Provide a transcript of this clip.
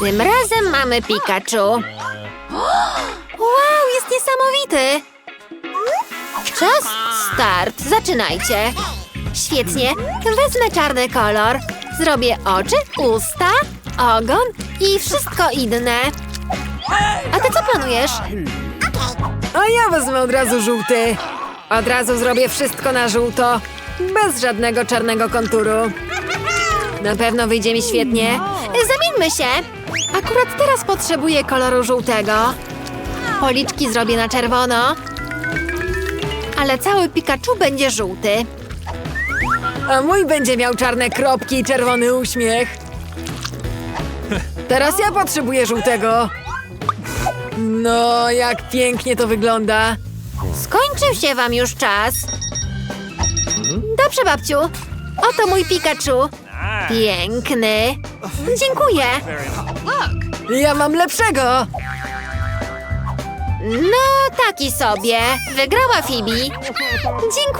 Tym razem mamy Pikachu. Wow, jest niesamowity! Czas start. Zaczynajcie. Świetnie. Wezmę czarny kolor. Zrobię oczy, usta, ogon i wszystko inne. A ty co planujesz? A ja wezmę od razu żółty. Od razu zrobię wszystko na żółto. Bez żadnego czarnego konturu. Na pewno wyjdzie mi świetnie. Zamieńmy się. Akurat teraz potrzebuję koloru żółtego. Policzki zrobię na czerwono. Ale cały Pikachu będzie żółty. A mój będzie miał czarne kropki i czerwony uśmiech. Teraz ja potrzebuję żółtego. No, jak pięknie to wygląda. Skończył się wam już czas. Dobrze, babciu. Oto mój Pikachu. Piękny. Dziękuję. Ja mam lepszego. No, taki sobie. Wygrała Phoebe. Dziękuję.